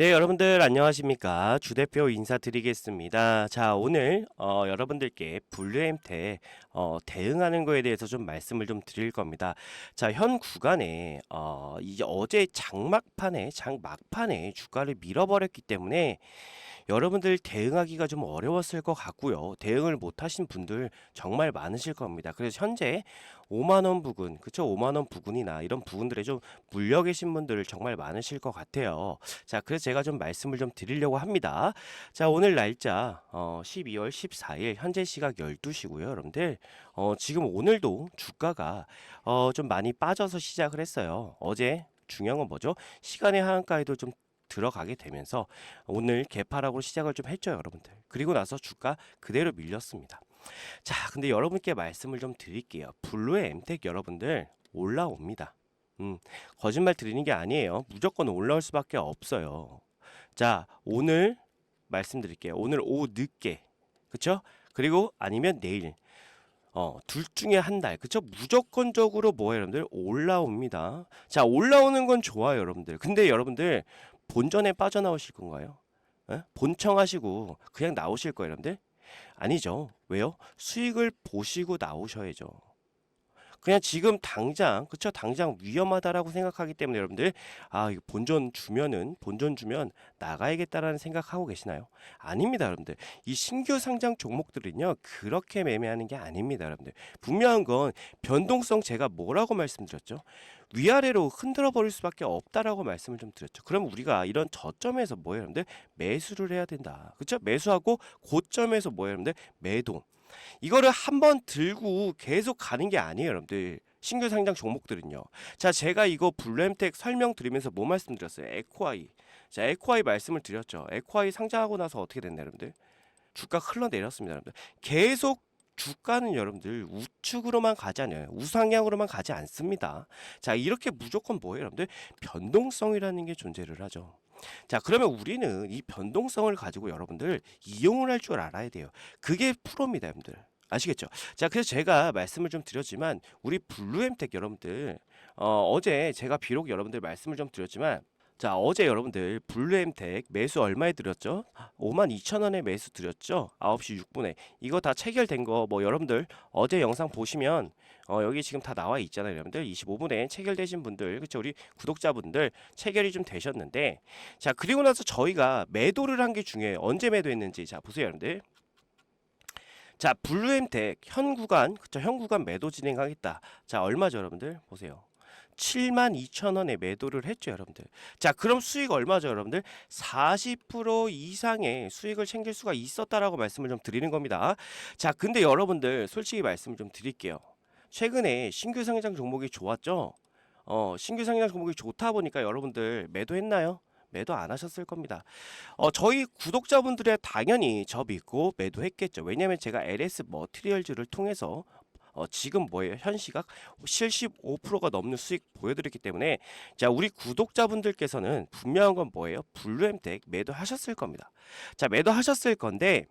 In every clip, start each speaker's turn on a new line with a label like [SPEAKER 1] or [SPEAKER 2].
[SPEAKER 1] 네, 여러분들 안녕하십니까? 주 대표 인사드리겠습니다. 자, 오늘 어, 여러분들께 블루엠테 어, 대응하는 거에 대해서 좀 말씀을 좀 드릴 겁니다. 자, 현 구간에 어, 이제 어제 장막판에 장막판에 주가를 밀어버렸기 때문에 여러분들 대응하기가 좀 어려웠을 것 같고요. 대응을 못 하신 분들 정말 많으실 겁니다. 그래서 현재 5만 원 부근, 그쵸? 5만 원 부근이나 이런 부분들에 좀 물려 계신 분들 정말 많으실 것 같아요. 자, 그래서 제가 좀 말씀을 좀 드리려고 합니다. 자, 오늘 날짜 어, 12월 14일 현재 시각 12시고요, 여러분들. 어, 지금 오늘도 주가가 어, 좀 많이 빠져서 시작을 했어요. 어제 중요한 건 뭐죠? 시간의 하한가에도 좀 들어가게 되면서 오늘 개파락으로 시작을 좀 했죠, 여러분들. 그리고 나서 주가 그대로 밀렸습니다. 자, 근데 여러분께 말씀을 좀 드릴게요. 블루의 엠텍 여러분들 올라옵니다. 음, 거짓말 드리는 게 아니에요. 무조건 올라올 수밖에 없어요. 자, 오늘 말씀드릴게요. 오늘 오후 늦게. 그쵸? 그리고 아니면 내일. 어, 둘 중에 한 달. 그쵸? 무조건적으로 뭐예요, 여러분들? 올라옵니다. 자, 올라오는 건 좋아요, 여러분들. 근데 여러분들 본전에 빠져나오실 건가요? 에? 본청하시고 그냥 나오실 거예요, 여러분들? 아니죠. 왜요? 수익을 보시고 나오셔야죠. 그냥 지금 당장 그쵸 당장 위험하다라고 생각하기 때문에 여러분들 아 이거 본전 주면은 본전 주면 나가야겠다라는 생각하고 계시나요? 아닙니다 여러분들 이 신규 상장 종목들은요 그렇게 매매하는 게 아닙니다 여러분들 분명한 건 변동성 제가 뭐라고 말씀드렸죠? 위아래로 흔들어 버릴 수밖에 없다라고 말씀을 좀 드렸죠. 그럼 우리가 이런 저점에서 뭐예요, 여러분들? 매수를 해야 된다. 그렇죠? 매수하고 고점에서 뭐예요, 여러분들? 매도. 이거를 한번 들고 계속 가는 게 아니에요, 여러분들. 신규 상장 종목들은요. 자, 제가 이거 블루엠텍 설명드리면서 뭐 말씀드렸어요? 에코아이. 자, 에코아이 말씀을 드렸죠. 에코아이 상장하고 나서 어떻게 됐나요, 여러분들? 주가 흘러내렸습니다, 여러분들. 계속 주가는 여러분들 우측으로만 가지 않아요. 우상향으로만 가지 않습니다. 자, 이렇게 무조건 뭐예요, 여러분들? 변동성이라는 게 존재를 하죠. 자, 그러면 우리는 이 변동성을 가지고 여러분들 이용을 할 줄 알아야 돼요. 그게 프로입니다, 여러분들. 아시겠죠? 자, 그래서 제가 말씀을 좀 드렸지만 우리 블루엠텍 여러분들 어, 어제 제가 비록 여러분들 말씀을 좀 드렸지만 자, 어제 여러분들 블루엠텍 매수 얼마에 드렸죠? 5만 2천 원에 매수 드렸죠? 9시 6분에. 이거 다 체결된 거 뭐 여러분들 어제 영상 보시면 어, 여기 지금 다 나와 있잖아요, 여러분들. 25분에 체결되신 분들, 그쵸? 우리 구독자분들 체결이 좀 되셨는데 자, 그리고 나서 저희가 매도를 한 게 중요해요. 언제 매도했는지. 자, 보세요, 여러분들. 자, 블루엠텍 현 구간, 그쵸? 현 구간 매도 진행하겠다. 자, 얼마죠, 여러분들? 보세요. 7만 2천 원에 매도를 했죠, 여러분들. 자, 그럼 수익 얼마죠, 여러분들? 40% 이상의 수익을 챙길 수가 있었다라고 말씀을 좀 드리는 겁니다. 자, 근데 여러분들 솔직히 말씀을 좀 드릴게요. 최근에 신규 상장 종목이 좋았죠? 어, 신규 상장 종목이 좋다 보니까 여러분들 매도했나요? 매도 안 하셨을 겁니다. 어, 저희 구독자분들의 당연히 저 믿고 매도했겠죠. 왜냐면 제가 LS 머티리얼즈를 통해서 어, 지금 뭐예요? 현 시각 75%가 넘는 수익 보여드렸기 때문에 자 우리 구독자분들께서는 분명한 건 뭐예요? 블루엠텍 매도하셨을 겁니다. 자 매도하셨을 건데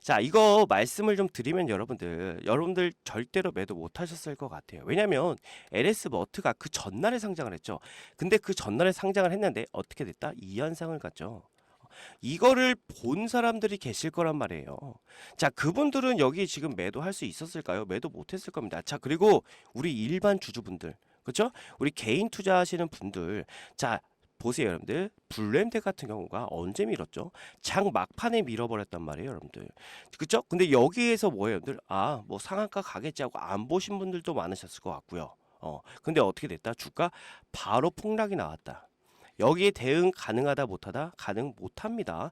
[SPEAKER 1] 자 이거 말씀을 좀 드리면 여러분들 여러분들 절대로 매도 못 하셨을 것 같아요. 왜냐면 LS 머트가 그 전날에 상장을 했죠. 근데 그 전날에 상장을 했는데 어떻게 됐다? 이 현상을 갖죠. 이거를 본 사람들이 계실 거란 말이에요. 자, 그분들은 여기 지금 매도할 수 있었을까요? 매도 못 했을 겁니다. 자, 그리고 우리 일반 주주분들, 그렇죠? 우리 개인 투자하시는 분들, 자. 보세요, 여러분들. 블루엠텍 같은 경우가 언제 밀었죠? 장 막판에 밀어버렸단 말이에요, 여러분들. 그쵸? 근데 여기에서 뭐예요, 여러분들? 아, 뭐 상한가 가겠지 하고 안 보신 분들도 많으셨을 것 같고요. 어, 근데 어떻게 됐다? 주가 바로 폭락이 나왔다. 여기에 대응 가능하다 못하다 가능 못합니다.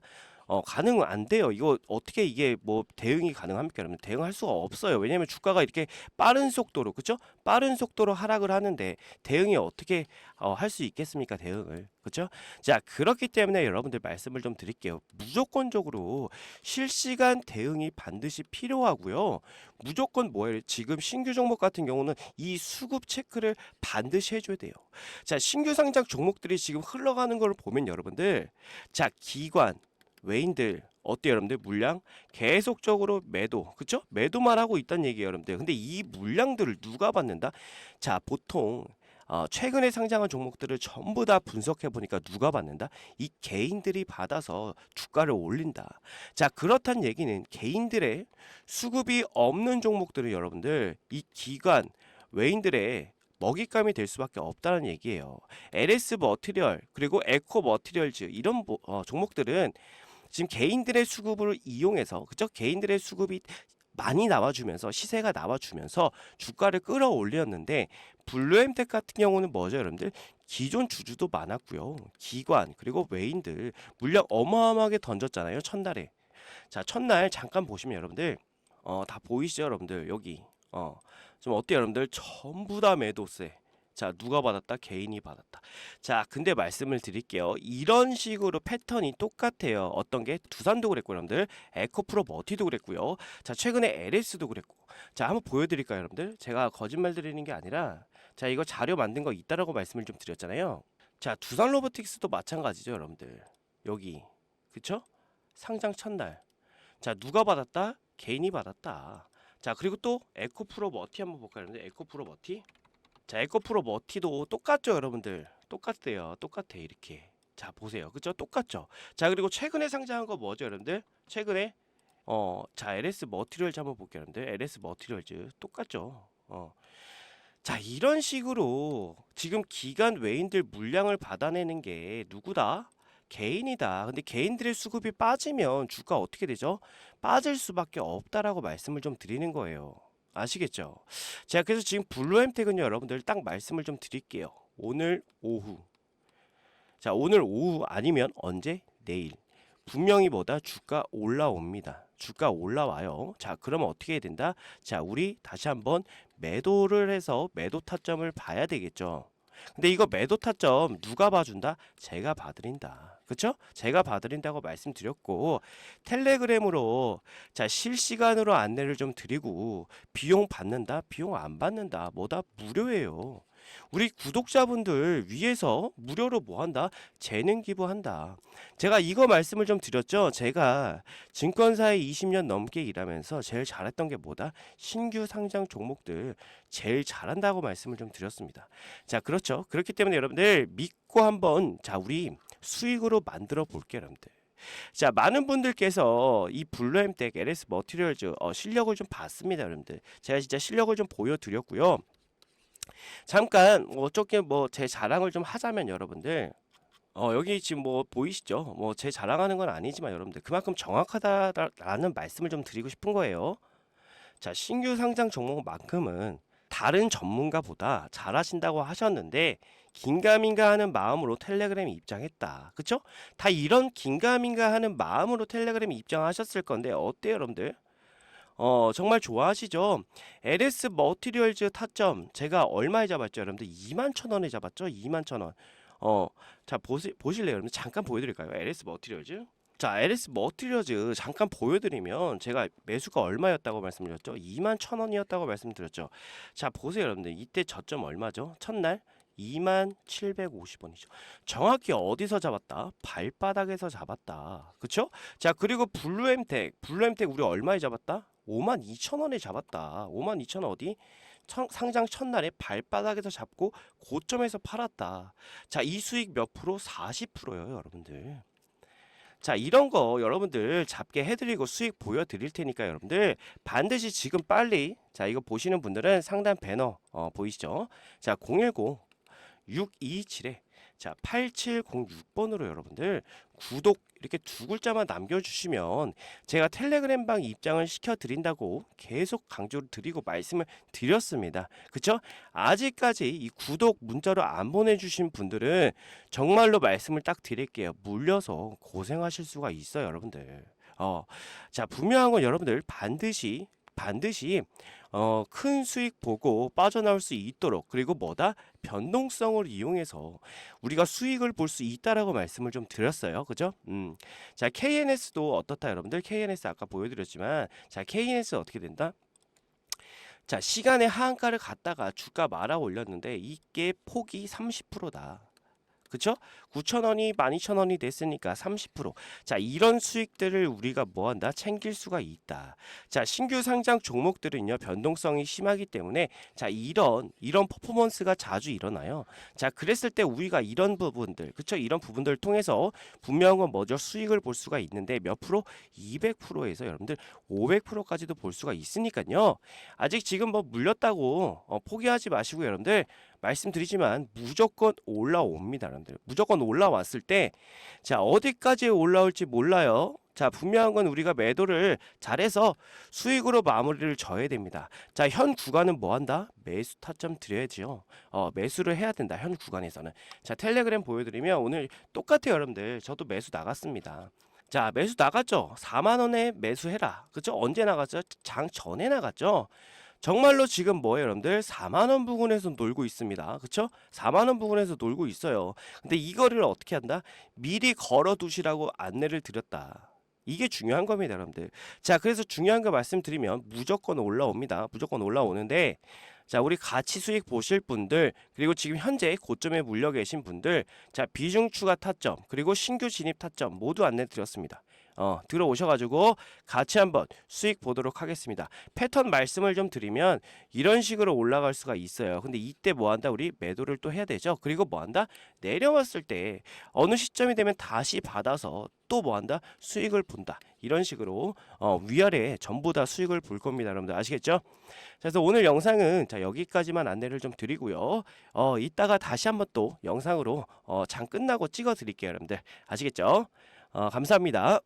[SPEAKER 1] 어 가능은 안 돼요. 이거 어떻게 이게 뭐 대응이 가능합니까? 여러분 대응할 수가 없어요. 왜냐하면 주가가 이렇게 빠른 속도로 그죠? 빠른 속도로 하락을 하는데 대응이 어떻게 어, 할 수 있겠습니까? 대응을 그렇죠? 자 그렇기 때문에 여러분들 말씀을 좀 드릴게요. 무조건적으로 실시간 대응이 반드시 필요하고요. 무조건 뭐예요? 지금 신규 종목 같은 경우는 이 수급 체크를 반드시 해줘야 돼요. 자 신규 상장 종목들이 지금 흘러가는 걸 보면 여러분들 자 기관 외인들 어때요 여러분들 물량 계속적으로 매도 그쵸 매도만 하고 있다는 얘기예요 여러분들 근데 이 물량들을 누가 받는다 자 보통 어, 최근에 상장한 종목들을 전부 다 분석해 보니까 누가 받는다? 이 개인들이 받아서 주가를 올린다. 자, 그렇단 얘기는 개인들의 수급이 없는 종목들은 여러분들 이 기관 외인들의 먹잇감이 될 수밖에 없다는 얘기예요. LS 머티리얼 그리고 에코 머티리얼즈 이런 모- 어, 종목들은 지금 개인들의 수급을 이용해서 그죠? 개인들의 수급이 많이 나와주면서 시세가 나와주면서 주가를 끌어올렸는데 블루엠텍 같은 경우는 뭐죠, 여러분들? 기존 주주도 많았고요. 기관 그리고 외인들 물량 어마어마하게 던졌잖아요, 첫날에. 자, 첫날 잠깐 보시면 여러분들 어, 다 보이시죠, 여러분들 여기 어, 좀 어때요, 여러분들? 전부 다 매도세. 자, 누가 받았다? 개인이 받았다. 자, 근데 말씀을 드릴게요. 이런 식으로 패턴이 똑같아요. 어떤 게 두산도 그랬고, 여러분들. 에코프로 머티도 그랬고요. 자, 최근에 LS도 그랬고. 자, 한번 보여 드릴까요, 여러분들? 제가 거짓말 드리는 게 아니라, 자, 이거 자료 만든 거 있다라고 말씀을 좀 드렸잖아요. 자, 두산 로보틱스도 마찬가지죠, 여러분들. 여기, 그쵸? 상장 첫날. 자, 누가 받았다? 개인이 받았다. 자, 그리고 또 에코프로 머티 한번 볼까요, 여러분들? 에코프로 머티. 자, 에코프로 머티도 똑같죠, 여러분들. 똑같대요. 똑같아, 이렇게. 자, 보세요. 그죠? 똑같죠? 자, 그리고 최근에 상장한 거 뭐죠, 여러분들? 최근에 어, 자, LS 머티리얼즈 한번 볼게요, 여러분들. LS 머티리얼즈 똑같죠? 어. 자, 이런 식으로 지금 기관 외인들 물량을 받아내는 게 누구다? 개인이다. 근데 개인들의 수급이 빠지면 주가 어떻게 되죠? 빠질 수밖에 없다라고 말씀을 좀 드리는 거예요. 아시겠죠? 제가 그래서 지금 블루햄텍은요 여러분들 딱 말씀을 좀 드릴게요. 오늘 오후. 자 오늘 오후 아니면 언제? 내일. 분명히 뭐다 주가 올라옵니다. 주가 올라와요. 자 그러면 어떻게 해야 된다? 자 우리 다시 한번 매도를 해서 매도 타점을 봐야 되겠죠? 근데 이거 매도 타점 누가 봐준다? 제가 봐드린다 그쵸 제가 봐드린다고 말씀드렸고 텔레그램으로 자 실시간으로 안내를 좀 드리고 비용 받는다? 비용 안 받는다. 뭐다? 무료예요. 우리 구독자분들 위해서 무료로 뭐 한다? 재능 기부한다. 제가 이거 말씀을 좀 드렸죠. 제가 증권사에 20년 넘게 일하면서 제일 잘했던 게 뭐다? 신규 상장 종목들 제일 잘한다고 말씀을 좀 드렸습니다. 자, 그렇죠. 그렇기 때문에 여러분들 믿고 한번 자, 우리 수익으로 만들어 볼게요, 여러분들. 자, 많은 분들께서 이 블루엠텍 LS 머티리얼즈 어, 실력을 좀 봤습니다, 여러분들. 제가 진짜 실력을 좀 보여드렸고요. 잠깐 뭐 어떻게 뭐제 자랑을 좀 하자면 여러분들 어 여기 지금 뭐 보이시죠? 뭐 제 자랑하는 건 아니지만 여러분들 그만큼 정확하다라는 말씀을 좀 드리고 싶은 거예요. 자, 신규 상장 종목만큼은 다른 전문가보다 잘하신다고 하셨는데 긴가민가 하는 마음으로 텔레그램에 입장했다. 그쵸? 다 이런 긴가민가 하는 마음으로 텔레그램에 입장하셨을 건데 어때요, 여러분들? 어, 정말 좋아하시죠? LS 머티리얼즈 타점 제가 얼마에 잡았죠, 여러분들? 2만 천 원에 잡았죠? 2만 천 원. 어, 자 보시 보실래요, 여러분? 잠깐 보여드릴까요? LS 머티리얼즈. 자, LS 머티리얼즈 잠깐 보여드리면 제가 매수가 얼마였다고 말씀드렸죠? 2만 천 원이었다고 말씀드렸죠. 자, 보세요, 여러분들. 이때 저점 얼마죠? 첫날 2만 750원이죠. 정확히 어디서 잡았다? 발바닥에서 잡았다. 그쵸? 자, 그리고 블루엠텍. 블루엠텍 우리 얼마에 잡았다? 5만 2천 원에 잡았다. 5만 2천 원 어디? 청- 상장 첫날에 발바닥에서 잡고 고점에서 팔았다. 자, 이 수익 몇 프로? 40%예요, 여러분들. 자, 이런 거 여러분들 잡게 해드리고 수익 보여드릴 테니까 여러분들 반드시 지금 빨리 자, 이거 보시는 분들은 상단 배너 어, 보이시죠? 자, 010 627에 자 8706번으로 여러분들 구독 이렇게 두 글자만 남겨주시면 제가 텔레그램 방 입장을 시켜드린다고 계속 강조를 드리고 말씀을 드렸습니다. 그쵸? 아직까지 이 구독 문자로 안 보내주신 분들은 정말로 말씀을 딱 드릴게요. 물려서 고생하실 수가 있어요, 여러분들. 어, 자 분명한 건 여러분들 반드시 반드시 어, 큰 수익 보고 빠져나올 수 있도록 그리고 뭐다 변동성을 이용해서 우리가 수익을 볼 수 있다라고 말씀을 좀 드렸어요. 그죠? 음. 자, KNS도 어떻다 여러분들? KNS 아까 보여드렸지만 자, KNS 어떻게 된다? 자, 시간의 하한가를 갔다가 주가 말아 올렸는데 이게 폭이 30%다. 그쵸? 9,000원이 12,000원이 됐으니까 30%. 자, 이런 수익들을 우리가 뭐 한다? 챙길 수가 있다. 자, 신규 상장 종목들은요, 변동성이 심하기 때문에 자, 이런 이런 퍼포먼스가 자주 일어나요. 자, 그랬을 때 우리가 이런 부분들, 그쵸? 이런 부분들을 통해서 분명한 건 뭐죠? 수익을 볼 수가 있는데 몇 프로? 200%에서 여러분들 500%까지도 볼 수가 있으니까요. 아직 지금 뭐 물렸다고 어, 포기하지 마시고 여러분들 말씀드리지만 무조건 올라옵니다, 여러분들. 무조건 올라왔을 때 자, 어디까지 올라올지 몰라요. 자, 분명한 건 우리가 매도를 잘해서 수익으로 마무리를 져야 됩니다. 자, 현 구간은 뭐 한다? 매수 타점 드려야죠. 어, 매수를 해야 된다. 현 구간에서는. 자, 텔레그램 보여드리면 오늘 똑같아요, 여러분들. 저도 매수 나갔습니다. 자, 매수 나갔죠? 4만 원에 매수해라. 그죠? 언제 나갔죠? 장 전에 나갔죠? 정말로 지금 뭐예요, 여러분들? 4만 원 부근에서 놀고 있습니다. 그쵸? 4만 원 부근에서 놀고 있어요. 근데 이거를 어떻게 한다? 미리 걸어 두시라고 안내를 드렸다. 이게 중요한 겁니다, 여러분들. 자, 그래서 중요한 거 말씀드리면 무조건 올라옵니다. 무조건 올라오는데 자, 우리 가치 수익 보실 분들, 그리고 지금 현재 고점에 물려 계신 분들, 자, 비중 추가 타점, 그리고 신규 진입 타점 모두 안내 드렸습니다. 어, 들어오셔가지고 같이 한번 수익 보도록 하겠습니다. 패턴 말씀을 좀 드리면 이런 식으로 올라갈 수가 있어요. 근데 이때 뭐 한다? 우리 매도를 또 해야 되죠. 그리고 뭐 한다? 내려왔을 때 어느 시점이 되면 다시 받아서 또 뭐 한다? 수익을 본다. 이런 식으로 어, 위아래 전부 다 수익을 볼 겁니다. 여러분들 아시겠죠? 자, 그래서 오늘 영상은 자 여기까지만 안내를 좀 드리고요. 어, 이따가 다시 한번 또 영상으로 어, 장 끝나고 찍어 드릴게요, 여러분들. 아시겠죠? 어, 감사합니다.